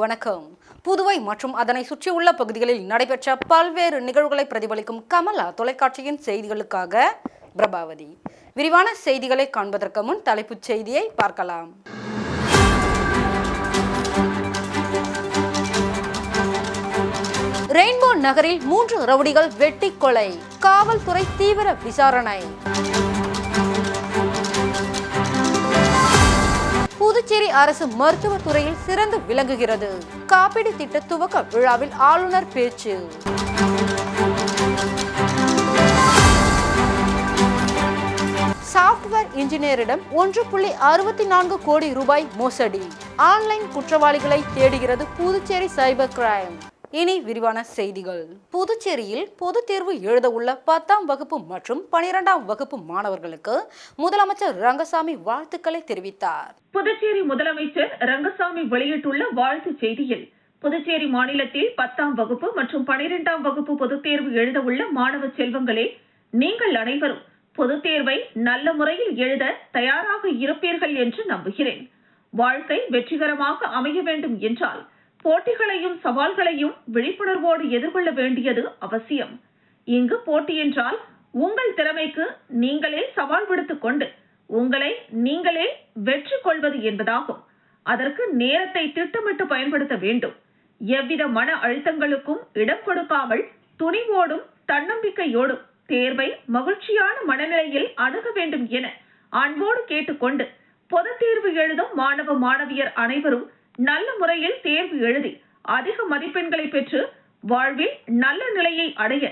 வணக்கம். புதுவை மற்றும் அதனை சுற்றியுள்ள பகுதிகளில் நடைபெற்ற பல்வேறு நிகழ்வுகளை பிரதிபலிக்கும் கமலா தொலைக்காட்சியின் செய்திகளுக்காக பிரபாவதி. விரிவான செய்திகளை காண்பதற்கு முன் தலைப்புச் செய்தியை பார்க்கலாம். ரெயின்போ நகரில் மூன்று ரவுடிகள் வெட்டி கொலை. காவல்துறை தீவிர விசாரணை. புதுச்சேரி அரசு மருத்துவத் துறையில் சிறந்து விளங்குகிறது. காப்பீடு திட்ட துவக்க விழாவில் ஆளுநர் பேச்சு. சாப்ட்வேர் இன்ஜினியரிடம் ஒன்று புள்ளி அறுபத்தி நான்கு கோடி ரூபாய் மோசடி. ஆன்லைன் குற்றவாளிகளை தேடுகிறது புதுச்சேரி சைபர் கிரைம். இனி விரிவான செய்திகள். புதுச்சேரியில் பொதுத் தேர்வு எழுத உள்ள பத்தாம் வகுப்பு மற்றும் பனிரெண்டாம் வகுப்பு மாணவர்களுக்கு முதலமைச்சர் ரங்கசாமி வாழ்த்துக்களை தெரிவித்தார். புதுச்சேரி முதலமைச்சர் ரங்கசாமி வெளியிட்டுள்ள வாழ்த்துச் செய்தியில் புதுச்சேரி மாநிலத்தில் பத்தாம் வகுப்பு மற்றும் பனிரெண்டாம் வகுப்பு பொதுத் தேர்வு எழுத உள்ள மாணவ செல்வங்களே நீங்கள் அனைவரும் பொதுத் தேர்வை நல்ல முறையில் எழுத தயாராக இருப்பீர்கள் என்று நம்புகிறேன். வாழ்க்கை வெற்றிகரமாக அமைய வேண்டும் என்றால் போட்டிகளையும் சவால்களையும் விழிப்புணர்வோடு எதிர்கொள்ள வேண்டியது அவசியம். இங்கு போட்டி என்றால் உங்கள் திறமைக்கு நீங்களே சவால் விடுத்துக் கொண்டு உங்களை நீங்களே வெற்றி கொள்வது என்பதாகும். அதற்கு நேரத்தை திட்டமிட்டு பயன்படுத்த வேண்டும். எவ்வித மன அழுத்தங்களுக்கும் இடம் கொடுக்காமல் துணிவோடும் தன்னம்பிக்கையோடும் தேர்வை மகிழ்ச்சியான மனநிலையில் அணுக வேண்டும் என அன்போடு கேட்டுக்கொண்டு பொது தேர்வு எழுதும் மாணவ மாணவியர் அனைவரும் நல்ல முறையில் தேர்வு எழுதி அதிக மதிப்பெண்களை பெற்று வாழ்வில் நல்ல நிலையை அடைய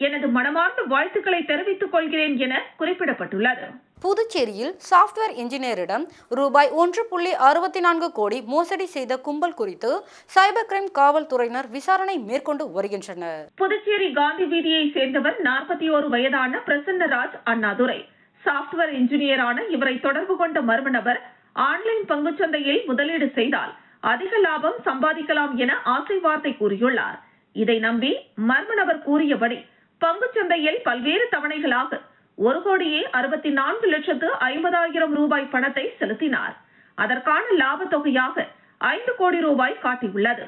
எனது மனமார்ந்த வாழ்த்துக்களை தெரிவித்துக் கொள்கிறேன் என குறிப்பிடப்பட்டுள்ளது. புதுச்சேரியில் சாப்ட்வேர் இன்ஜினியரிடம் ரூபாய் ஒன்று புள்ளி அறுபத்தி நான்கு கோடி மோசடி செய்த கும்பல் குறித்து சைபர் கிரைம் காவல்துறையினர் விசாரணை மேற்கொண்டு வருகின்றனர். புதுச்சேரி காந்தி வீதியை சேர்ந்தவர் நாற்பத்தி ஓரு வயதான பிரசன்னராஜ் அண்ணாதுரை. சாப்ட்வேர் இன்ஜினியரான இவரை தொடர்பு கொண்ட மர்ம நபர் ஆன்லைன் பங்குச்சந்தையில் முதலீடு செய்தால் அதிக லாபம் சம்பாதிக்கலாம் என ஆசை வார்த்தை கூறியுள்ளார். இதை நம்பி மர்ம நபர் கூறியபடி பங்குச்சந்தையில் பல்வேறு தவணைகளாக ஒரு கோடியே அறுபத்தி நான்கு லட்சத்து ஐம்பதாயிரம் ரூபாய் பணத்தை செலுத்தினார். அதற்கான லாப தொகையாக ஐந்து கோடி ரூபாய் காட்டியுள்ளது.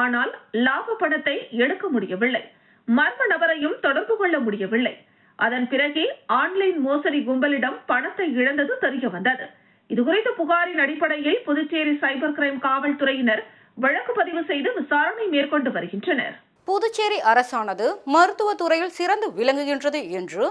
ஆனால் லாப பணத்தை எடுக்க முடியவில்லை. மர்ம நபரையும் தொடர்பு கொள்ள முடியவில்லை. அதன் பிறகே ஆன்லைன் மோசடி கும்பலிடம் பணத்தை இழந்தது தெரிய வந்தது இதுகுறித்த புகாரின் அடிப்படையில் புதுச்சேரி சைபர் கிரைம் காவல்துறையினர் வழக்கு பதிவு செய்து விசாரணை மேற்கொண்டு வருகின்றனர். புதுச்சேரி அரசானது மருத்துவத் துறையில் சிறந்து விளங்குகின்றது என்று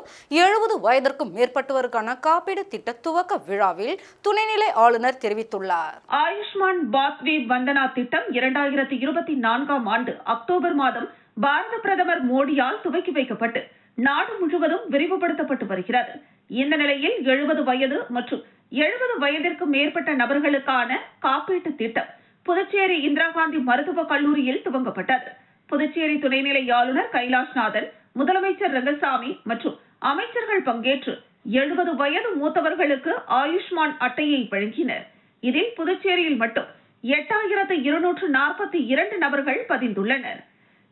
எழுபது வயதிற்கும் மேற்பட்டவருக்கான காப்பீடு திட்ட துவக்க விழாவில் துணைநிலை ஆளுநர் தெரிவித்துள்ளார். ஆயுஷ்மான் பாத்வே வந்தனா திட்டம் இரண்டாயிரத்தி இருபத்தி நான்காம் ஆண்டு அக்டோபர் மாதம் பாரத பிரதமர் மோடியால் துவக்கி வைக்கப்பட்டு நாடு முழுவதும் விரிவுபடுத்தப்பட்டு வருகிறது. இந்த நிலையில் எழுபது வயது மற்றும் எழுபது வயதிற்கு மேற்பட்ட நபர்களுக்கான காப்பீட்டு திட்டம் புதுச்சேரி இந்திரா காந்தி மருத்துவக் கல்லூரியில் துவங்கப்பட்டது. புதுச்சேரி துணைநிலை ஆளுநர் கைலாஷ்நாதன் முதலமைச்சர் ரங்கசாமி மற்றும் அமைச்சர்கள் பங்கேற்று எழுபது வயது மூத்தவர்களுக்கு ஆயுஷ்மான் அட்டையை வழங்கினர். இதில் புதுச்சேரியில் மட்டும் எட்டாயிரத்து இருநூற்று நாற்பத்தி இரண்டு நபர்கள் பதிந்துள்ளனர்.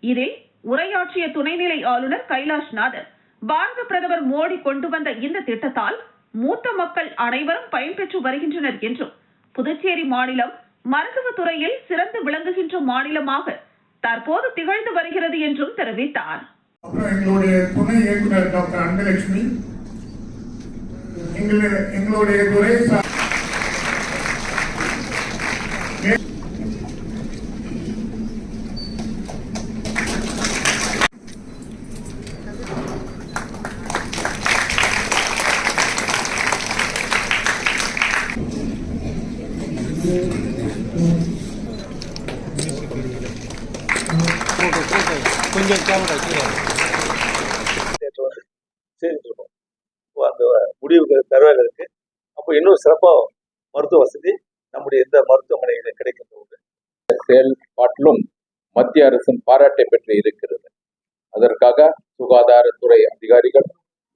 இதில் உரையாற்றிய துணைநிலை ஆளுநர் கைலாஷ்நாதன் பாரத பிரதமர் மோடி கொண்டு வந்த இந்த திட்டத்தால் மூத்த மக்கள் அனைவரும் பயன்பெற்று வருகின்றனர் என்றும் புதுச்சேரி மாநிலம் மருத்துவத்துறையில் சிறந்து விளங்குகின்ற மாநிலமாக தற்போது திகழ்ந்து வருகிறது என்றும் தெரிவித்தார். எங்களுடைய துணை இயக்குனர் டாக்டர் அன்பலட்சுமி எங்களுடைய துறை சிறப்பாக மருத்துவ வசதி நம்முடைய இந்த மருத்துவமனையில் கிடைக்கின்ற ஒன்று. செயல்பாட்டிலும் மத்திய அரசின் பாராட்டை பெற்று இருக்கிறது. அதற்காக சுகாதாரத்துறை அதிகாரிகள்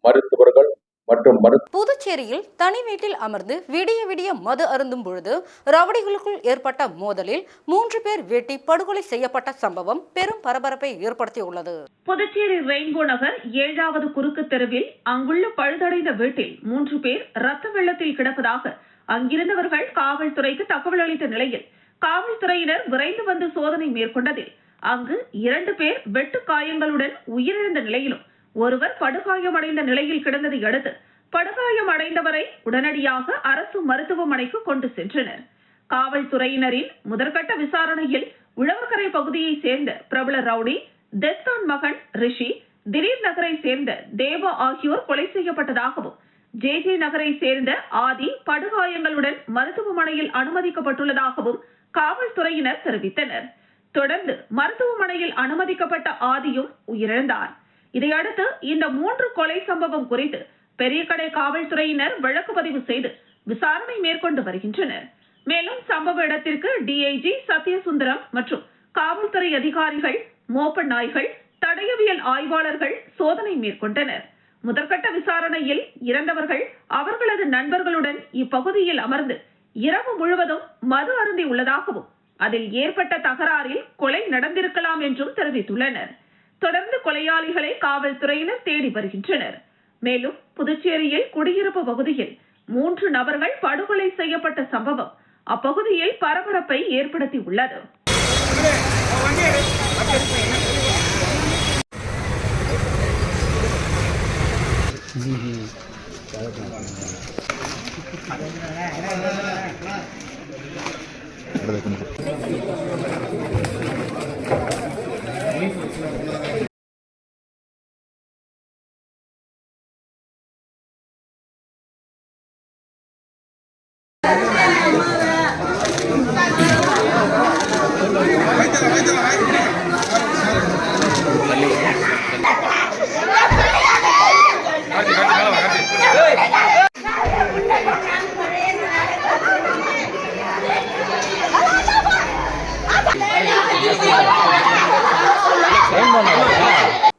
மருத்துவர்கள் மற்றும் புதுச்சேரியில் தனி வீட்டில் அமர்ந்து விடிய விடிய மது அருந்தும் பொழுது ரவுடிகளுக்குள் ஏற்பட்ட மோதலில் மூன்று பேர் வெட்டி படுகொலை செய்யப்பட்ட சம்பவம் பெரும் பரபரப்பை ஏற்படுத்தியுள்ளது. புதுச்சேரி ரெயின்போ நகர் ஏழாவது குறுக்கு தெருவில் அங்குள்ள பழுதடைந்த வீட்டில் மூன்று பேர் ரத்த வெள்ளத்தில் கிடப்பதாக அங்கிருந்தவர்கள் காவல்துறைக்கு தகவல் அளித்த நிலையில் காவல்துறையினர் விரைந்து வந்து சோதனை மேற்கொண்டதில் அங்கு இரண்டு பேர் வெட்டு காயங்களுடன் உயிரிழந்த நிலையிலும் ஒருவர் படுகாயமடைந்த நிலையில் கிடந்ததை அடுத்து படுகாயம் அடைந்தவரை உடனடியாக அரசு மருத்துவமனைக்கு கொண்டு சென்றனர். காவல்துறையினரின் முதற்கட்ட விசாரணையில் உழவர்கரை பகுதியை சேர்ந்த பிரபல ரவுடி தெஸ்தான் மகன் ரிஷி திடீர் நகரை சேர்ந்த தேவா ஆகியோர் கொலை செய்யப்பட்டதாகவும் ஜே ஜே நகரை சேர்ந்த ஆதி படுகாயங்களுடன் மருத்துவமனையில் அனுமதிக்கப்பட்டுள்ளதாகவும் காவல்துறையினர் தெரிவித்தனர். தொடர்ந்து மருத்துவமனையில் அனுமதிக்கப்பட்ட ஆதியும் உயிரிழந்தார். இதையடுத்து இந்த மூன்று கொலை சம்பவம் குறித்து பெரியகடை காவல்துறையினர் வழக்கு பதிவு செய்து விசாரணை மேற்கொண்டு வருகின்றனர். மேலும் சம்பவ இடத்திற்கு டிஐஜி சத்யசுந்தரம் மற்றும் காவல்துறை அதிகாரிகள் மோப்ப நாய்கள் தடயவியல் ஆய்வாளர்கள் சோதனை மேற்கொண்டனர். முதற்கட்ட விசாரணையில் இறந்தவர்கள் அவர்களது நண்பர்களுடன் இப்பகுதியில் அமர்ந்து இரவு முழுவதும் மது அருந்தி உள்ளதாகவும் அதில் ஏற்பட்ட தகராறில் கொலை நடந்திருக்கலாம் என்றும் தெரிவித்துள்ளனர். தொடர்ந்து கொலையாளிகளை காவல்துறையினர் தேடி வருகின்றனர் மேலும் புதுச்சேரியில் குடியிருப்பு பகுதியில் மூன்று நபர்கள் படுகொலை செய்யப்பட்ட சம்பவம் அப்பகுதியில் பரபரப்பை ஏற்படுத்தி Obrigado.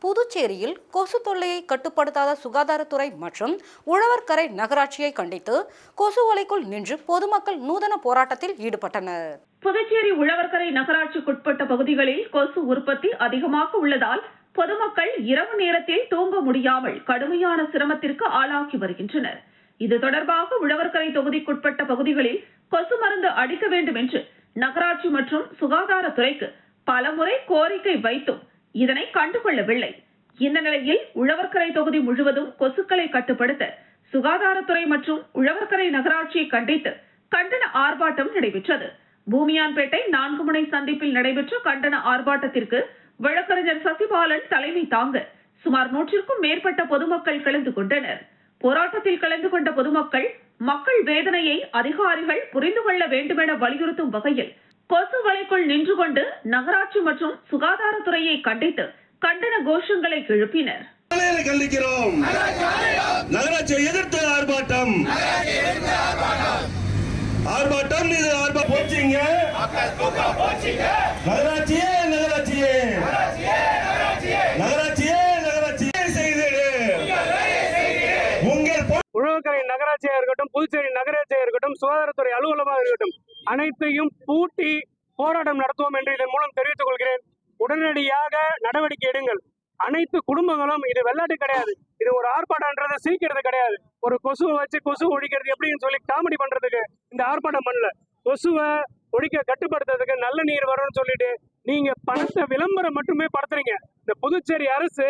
புதுச்சேரியில் கொசு தொல்லையை கட்டுப்படுத்தாத சுகாதாரத்துறை மற்றும் உழவர்கரை நகராட்சியை கண்டித்து கொசு ஒலைக்குள் நின்று பொதுமக்கள் நூதன போராட்டத்தில் ஈடுபட்டனர். புதுச்சேரி உழவர்கரை நகராட்சிக்குட்பட்ட பகுதிகளில் கொசு உற்பத்தி அதிகமாக உள்ளதால் பொதுமக்கள் இரவு நேரத்தில் தூங்க முடியாமல் கடுமையான சிரமத்திற்கு ஆளாகி வருகின்றனர். இது தொடர்பாக உழவர்கரை தொகுதிக்குட்பட்ட பகுதிகளில் கொசு மருந்து அடிக்க வேண்டும் என்று நகராட்சி மற்றும் சுகாதாரத்துறைக்கு பலமுறை கோரிக்கை வைத்தும் இதனை கண்டுகொள்ளவில்லை. இந்த நிலையில் உழவர்கரை தொகுதி முழுவதும் கொசுக்களை கட்டுப்படுத்த சுகாதாரத்துறை மற்றும் உழவர்கரை நகராட்சியை கண்டித்து கண்டன ஆர்ப்பாட்டம் நடைபெற்றது. பூமியான்பேட்டை நான்கு முனை சந்திப்பில் நடைபெற்ற கண்டன ஆர்ப்பாட்டத்திற்கு வழக்கறிஞர் சசிபாலன் தலைமை தாங்க சுமார் நூற்றிற்கும் மேற்பட்ட பொதுமக்கள் கலந்து கொண்டனர். போராட்டத்தில் கலந்து கொண்ட பொதுமக்கள் மக்கள் வேதனையை அதிகாரிகள் புரிந்து கொள்ள வேண்டுமென வலியுறுத்தும் வகையில் கொசு வலைக்குள் நின்று கொண்டு நகராட்சி மற்றும் சுகாதாரத்துறையை கண்டித்து கண்டன கோஷங்களை எழுப்பினர். கண்டிக்கிறோம். நகராட்சியை எதிர்த்து ஆர்ப்பாட்டம். ஆர்ப்பாட்டம் இது ஆர்ப்பாட்டம் போச்சுங்க. நகராட்சியே நகராட்சியே. கடற்கரை நகராட்சியாக இருக்கட்டும் புதுச்சேரி நகராட்சியாக இருக்கட்டும் சுகாதாரத்துறை அலுவலமாக இருக்கட்டும் அனைத்தையும் பூட்டி போராட்டம் நடத்துவோம் என்று இதன் மூலம் தெரிவித்துக் கொள்கிறேன். உடனடியாக நடவடிக்கை எடுங்கள். அனைத்து குடும்பங்களும் இது விளையாட்டு கிடையாது. இது ஒரு ஆர்ப்பாட்டம்ன்றது சிரிக்கிறது கிடையாது. ஒரு கொசுவை வச்சு கொசு ஒழிக்கிறது எப்படின்னு சொல்லி காமெடி பண்றதுக்கு இந்த ஆர்ப்பாட்டம் பண்ணல. கொசுவை ஒழிக்க கட்டுப்படுத்துறதுக்கு நல்ல நீர் வரும்னு சொல்லிட்டு நீங்க பணத்தை விளம்பரம் மட்டுமே படுத்துறீங்க. இந்த புதுச்சேரி அரசு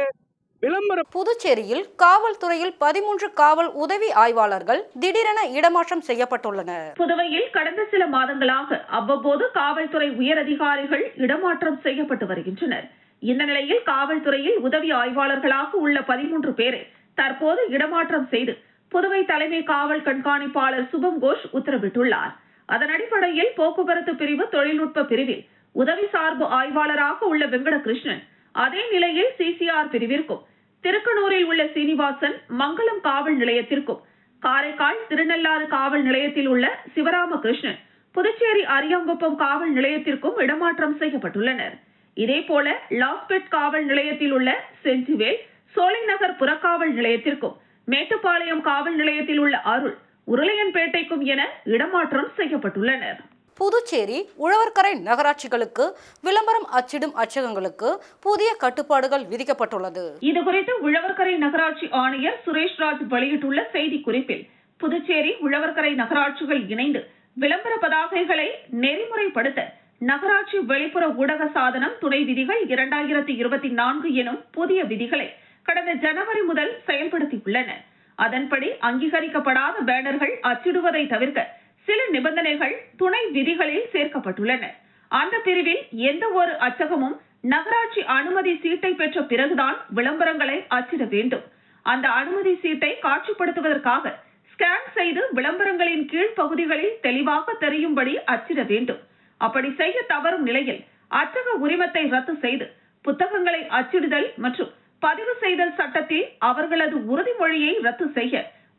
விளம்பர புதுச்சேரியில் காவல்துறையில் பதிமூன்று காவல் உதவி ஆய்வாளர்கள் திடீரென இடமாற்றம் செய்யப்பட்டுள்ளனர். புதுவையில் கடந்த சில மாதங்களாக அவ்வப்போது காவல்துறை உயர் அதிகாரிகள் இடமாற்றம் செய்யப்பட்டு வருகின்றனர். இந்த நிலையில் காவல்துறையில் உதவி ஆய்வாளர்களாக உள்ள பதிமூன்று பேரை தற்போது இடமாற்றம் செய்து புதுவை தலைமை காவல் கண்காணிப்பாளர் சுபம் கோஷ் உத்தரவிட்டுள்ளார். அதன் அடிப்படையில் போக்குவரத்து பிரிவு தொழில்நுட்ப பிரிவில் உதவி சார்பு ஆய்வாளராக உள்ள வெங்கடகிருஷ்ணன் அதே நிலையில் சிசிஆர் பிரிவிற்கும் திருக்கனூரில் உள்ள சீனிவாசன் மங்களம் காவல் நிலையத்திற்கும் காரைக்கால் திருநள்ளாறு காவல் நிலையத்தில் உள்ள சிவராமகிருஷ்ணன் புதுச்சேரி அரியாங்குப்பம் காவல் நிலையத்திற்கும் இடமாற்றம் செய்யப்பட்டுள்ளனர். இதேபோல லாஸ்பெட் காவல் நிலையத்தில் உள்ள செஞ்சிவேல் சோலைநகர் புறக்காவல் நிலையத்திற்கும் மேட்டுப்பாளையம் காவல் நிலையத்தில் உள்ள அருள் உருளையன்பேட்டைக்கும் என இடமாற்றம் செய்யப்பட்டுள்ளனர். புதுச்சேரி உழவர்கரை நகராட்சிகளுக்கு விளம்பரம் அச்சிடும் அச்சகங்களுக்கு புதிய கட்டுப்பாடுகள் விதிக்கப்பட்டுள்ளது. இதுகுறித்து உழவர்கரை நகராட்சி ஆணையர் சுரேஷ்ராஜ் வெளியிட்டுள்ள செய்திக்குறிப்பில் புதுச்சேரி உழவர்கரை நகராட்சிகள் இணைந்து விளம்பர பதாகைகளை நெறிமுறைப்படுத்த நகராட்சி வெளிப்புற ஊடக சாதனம் துணை விதிகள் இரண்டாயிரத்தி இருபத்தி நான்கு எனும் புதிய விதிகளை கடந்த ஜனவரி முதல் செயல்படுத்தியுள்ளன. அதன்படி அங்கீகரிக்கப்படாத பேனர்கள் அச்சிடுவதை தவிர்க்க சில நிபந்தனைகள் துணை விதிகளில் சேர்க்கப்பட்டுள்ளன. அந்த பிரிவில் எந்த ஒரு அச்சகமும் நகராட்சி அனுமதி சீட்டை பெற்ற பிறகுதான் விளம்பரங்களை அச்சிட வேண்டும். அந்த அனுமதி சீட்டை காட்சிப்படுத்துவதற்காக ஸ்கேன் செய்து விளம்பரங்களின் கீழ் பகுதிகளில் தெளிவாக தெரியும்படி அச்சிட வேண்டும். அப்படி செய்ய தவறும் நிலையில் அச்சக உரிமத்தை ரத்து செய்து புத்தகங்களை அச்சிடுதல் மற்றும் பதிவு செய்தல் சட்டத்தில் அவர்களது உறுதிமொழியை ரத்து செய்ய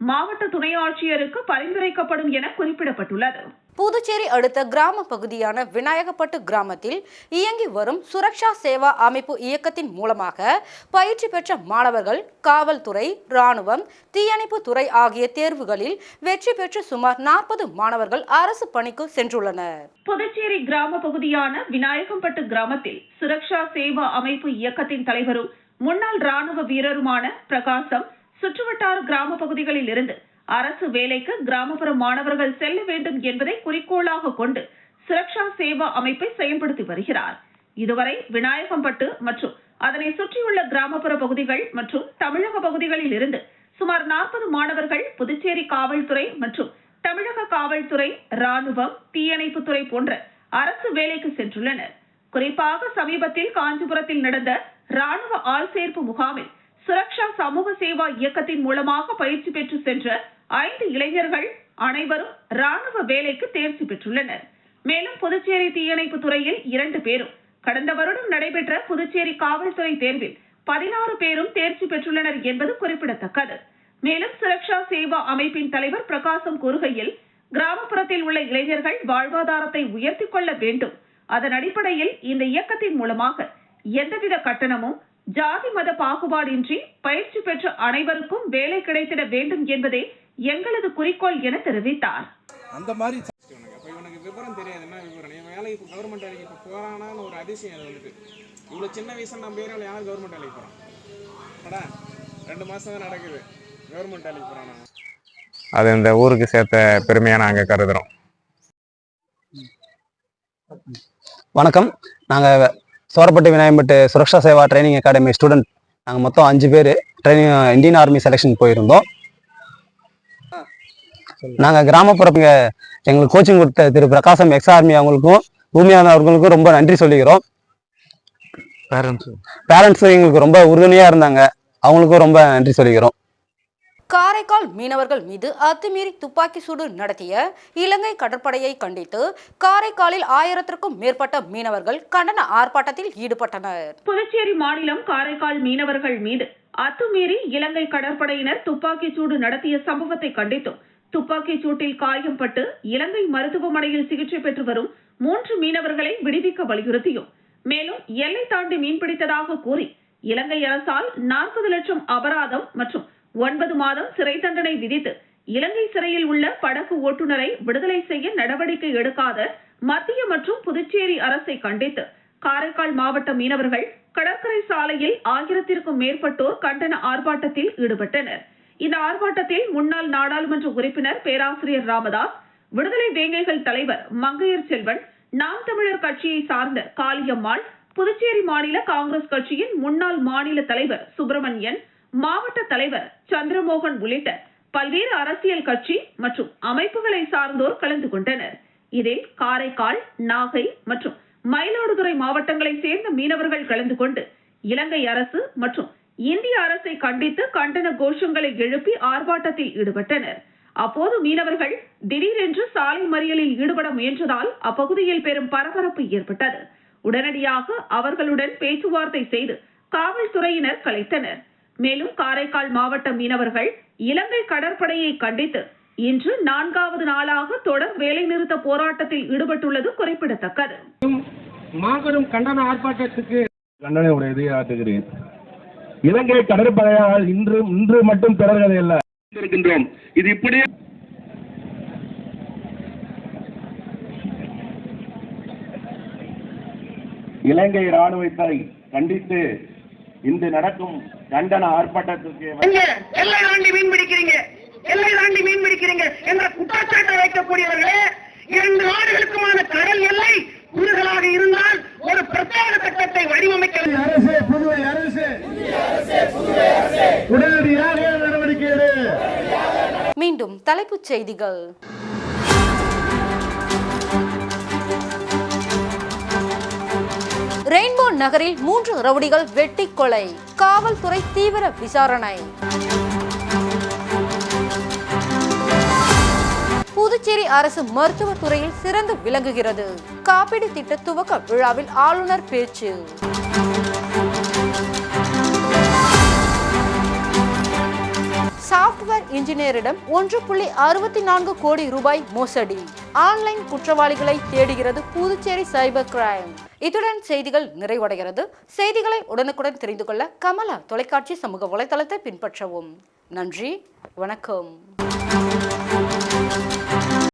மாவட்ட துணை ஆட்சியருக்கு பரிந்துரைக்கப்படும் என குறிப்பிடப்பட்டுள்ளது. புதுச்சேரி அடுத்த கிராம பகுதியான விநாயகப்பட்டு கிராமத்தில் இயங்கி வரும் சுரக்ஷா சேவா அமைப்பு இயக்கத்தின் மூலமாக பயிற்சி பெற்ற மாணவர்கள் காவல்துறை ராணுவம் தீயணைப்பு துறை ஆகிய தேர்வுகளில் வெற்றி பெற்று சுமார் நாற்பது மாணவர்கள் அரசு பணிக்கு சென்றுள்ளனர். புதுச்சேரி கிராம பகுதியான விநாயகம்பட்டு கிராமத்தில் சுரக்ஷா சேவா அமைப்பு இயக்கத்தின் தலைவரும் முன்னாள் ராணுவ வீரருமான பிரகாசம் சுற்றுவட்டார கிராம பகுதிகளில் இருந்து அரசு வேலைக்கு கிராமப்புற மாணவர்கள் செல்ல வேண்டும் என்பதை குறிக்கோளாக கொண்டு சுரக்ஷா சேவா அமைப்பை செயல்படுத்தி வருகிறார். இதுவரை விநாயகம்பட்டு மற்றும் அதனை சுற்றியுள்ள கிராமப்புற பகுதிகள் மற்றும் தமிழக பகுதிகளில் இருந்து சுமார் நாற்பது மாணவர்கள் புதுச்சேரி காவல்துறை மற்றும் தமிழக காவல்துறை ராணுவம் தீயணைப்புத்துறை போன்ற அரசு வேலைக்கு சென்றுள்ளனர். குறிப்பாக சமீபத்தில் காஞ்சிபுரத்தில் நடந்த ராணுவ ஆள் சேர்ப்பு முகாமில் சுரக்ஷா சமூக சேவா இயக்கத்தின் மூலமாக பயிற்சி பெற்று சென்ற ஐந்து இளைஞர்கள் அனைவரும் ராணுவ வேலைக்கு தேர்ச்சி பெற்றுள்ளனர். மேலும் புதுச்சேரி தீயணைப்பு துறையில் இரண்டு பேரும் கடந்த வருடம் நடைபெற்ற புதுச்சேரி காவல்துறை தேர்வில் பதினாறு பேரும் தேர்ச்சி பெற்றுள்ளனர் என்பது குறிப்பிடத்தக்கது. மேலும் சுரக்ஷா சேவா அமைப்பின் தலைவர் பிரகாசம் கூறுகையில் கிராமப்புறத்தில் உள்ள இளைஞர்கள் வாழ்வாதாரத்தை உயர்த்தி கொள்ள வேண்டும். அதன் அடிப்படையில் இந்த இயக்கத்தின் மூலமாக எந்தவித கட்டணமும் ஜாதி மத பாகுபாடின்றி பயிற்சி பெற்ற அனைவருக்கும் வேலை கிடைத்திட வேண்டும் என்பதே எங்களது குறிக்கோள் என தெரிவித்தார். அந்த மாதிரி இவனுக்கு விவரம் தெரியாது. என்ன விவரம்? இவன் வேலைக்கு கவர்மெண்ட் வேலைக்கு இப்போ போகிறானான்னு ஒரு அதிசயம் அது வந்துட்டு. இவ்வளோ சின்ன வயசுல நம்ம ஏரியாவில் யார் கவர்மெண்ட் வேலைக்கு போகிறான் அடா ரெண்டு மாதம் தான் நடக்குது. கவர்மெண்ட் வேலைக்கு போகிறானா அது இந்த ஊருக்கு சேர்த்த பெருமையாக நாங்கள் கருதுகிறோம் வணக்கம். நாங்கள் Sorapattu Vinayagampattu Suraksha Seva training academy student நாங்கள் மொத்தம் அஞ்சு பேர். ட்ரைனிங் இந்தியன் ஆர்மி செலெக்ஷன் போயிருந்தோம். நாங்கள் கிராமப்புறங்க எங்களுக்கு கோச்சிங் கொடுத்த திரு பிரகாசம் எக்ஸ் ஆர்மி அவங்களுக்கும் பூமியான அவர்களுக்கும் ரொம்ப நன்றி சொல்லிக்கிறோம். பேரண்ட்ஸ் பேரண்ட்ஸும் எங்களுக்கு ரொம்ப உறுதுணையாக இருந்தாங்க. அவங்களுக்கும் ரொம்ப நன்றி சொல்லிக்கிறோம். காரைக்கால் மீனவர்கள் மீது அத்துமீறி துப்பாக்கி சூடு நடத்திய இலங்கை கடற்படையை கண்டித்து காரைக்காலில் ஆயிரத்திற்கும் மேற்பட்ட மீனவர்கள் கண்டன ஆர்ப்பாட்டத்தில் ஈடுபட்டனர். புதுச்சேரி மாநிலம் காரைக்கால் மீனவர்கள் மீது அத்துமீறி இலங்கை கடற்படையினர் துப்பாக்கிச் சூடு நடத்திய சம்பவத்தை கண்டித்தும் துப்பாக்கி சூட்டில் காயம்பட்டு இலங்கை மருத்துவமனையில் சிகிச்சை பெற்று வரும் மூன்று மீனவர்களை விடுவிக்க வலியுறுத்தியும் மேலும் எல்லை தாண்டி மீன்பிடித்ததாக கூறி இலங்கை அரசால் நாற்பது லட்சம் அபராதம் மற்றும் ஒன்பது மாதம் சிறை தண்டனை விதித்து இலங்கை சிறையில் உள்ள படகு ஓட்டுநரை விடுதலை செய்ய நடவடிக்கை எடுக்காத மத்திய மற்றும் புதுச்சேரி அரசை கண்டித்து காரைக்கால் மாவட்ட மீனவர்கள் கடற்கரை சாலையில் ஆயிரத்திற்கும் மேற்பட்டோர் கண்டன ஆர்ப்பாட்டத்தில் ஈடுபட்டனர். இந்த ஆர்ப்பாட்டத்தில் முன்னாள் நாடாளுமன்ற உறுப்பினர் பேராசிரியர் ராமதாஸ் விடுதலை வேங்கைகள் தலைவர் மங்கையர் செல்வன் நாம் தமிழர் கட்சியை சார்ந்த காளியம்மாள் புதுச்சேரி மாநில காங்கிரஸ் கட்சியின் முன்னாள் மாநில தலைவர் சுப்பிரமணியன் மாவட்ட தலைவர் சந்திரமோகன் உள்ளிட்ட பல்வேறு அரசியல் கட்சி மற்றும் அமைப்புகளை சார்ந்தோர் கலந்து கொண்டனர். இதில் காரைக்கால் நாகை மற்றும் மயிலாடுதுறை மாவட்டங்களை சேர்ந்த மீனவர்கள் கலந்து கொண்டு இலங்கை அரசு மற்றும் இந்திய அரசை கண்டித்து கண்டன கோஷங்களை எழுப்பி ஆர்ப்பாட்டத்தில் ஈடுபட்டனர். அப்போது மீனவர்கள் திடீரென்று சாலை மறியலில் ஈடுபட முயன்றதால் அப்பகுதியில் பெரும் பரபரப்பு ஏற்பட்டது. உடனடியாக அவர்களுடன் பேச்சுவார்த்தை செய்து காவல்துறையினர் கலைத்தனர். மேலும் காரைக்கால் மாவட்ட மீனவர்கள் இலங்கை கடற்படையை கண்டித்து இன்று நான்காவது நாளாக தொடர் வேலைநிறுத்த போராட்டத்தில் ஈடுபட்டுள்ளது குறிப்பிடத்தக்கது. மாபெரும் கண்டன ஆர்ப்பாட்டத்துக்கு கண்டனை உடையதை ஆற்றுகிறேன். இலங்கை கடற்படையால் இன்று இன்று மட்டும் தொடர்கதை அல்ல. இருக்கின்றோம். இது இப்படி இலங்கை ராணுவத்தை கண்டித்து இன்று நடக்கும் கண்டன ஆர்ப்பாட்டத்திற்கு எல்லை தாண்டி மீன் பிடிக்கிறீங்க. எல்லை தாண்டி மீன் பிடிக்கிறீங்க என்ற குற்றச்சாட்டை வைக்கக்கூடியவர்களே இரண்டு நாடுகளுக்குமான கடல் எல்லை குறுகலாக இருந்தால் ஒரு பிரத்யேக சட்டத்தை வடிவமைக்க அரசு புதுவை அரசு. உடனடியாக நடவடிக்கை மீண்டும் தலைப்புச் செய்திகள். ரெயின்போ நகரில் மூன்று ரவுடிகள் வெட்டி கொலை. காவல்துறை தீவிர விசாரணை. புதுச்சேரி அரசு மருத்துவத் துறையில் சிறந்து விளங்குகிறது. காப்பீடு திட்ட துவக்க விழாவில் ஆளுநர் பேச்சு. சாப்ட்வேர் இன்ஜினியரிடம் ஒன்று புள்ளி அறுபத்தி நான்கு கோடி ரூபாய் மோசடி. ஆன்லைன் குற்றவாளிகளை தேடுகிறது புதுச்சேரி சைபர் கிரைம். இத்துடன் செய்திகள் நிறைவடைகிறது. செய்திகளை உடனுக்குடன் தெரிந்து கொள்ள கமலா தொலைக்காட்சி சமூக வலைதளத்தை பின்பற்றவும். நன்றி வணக்கம்.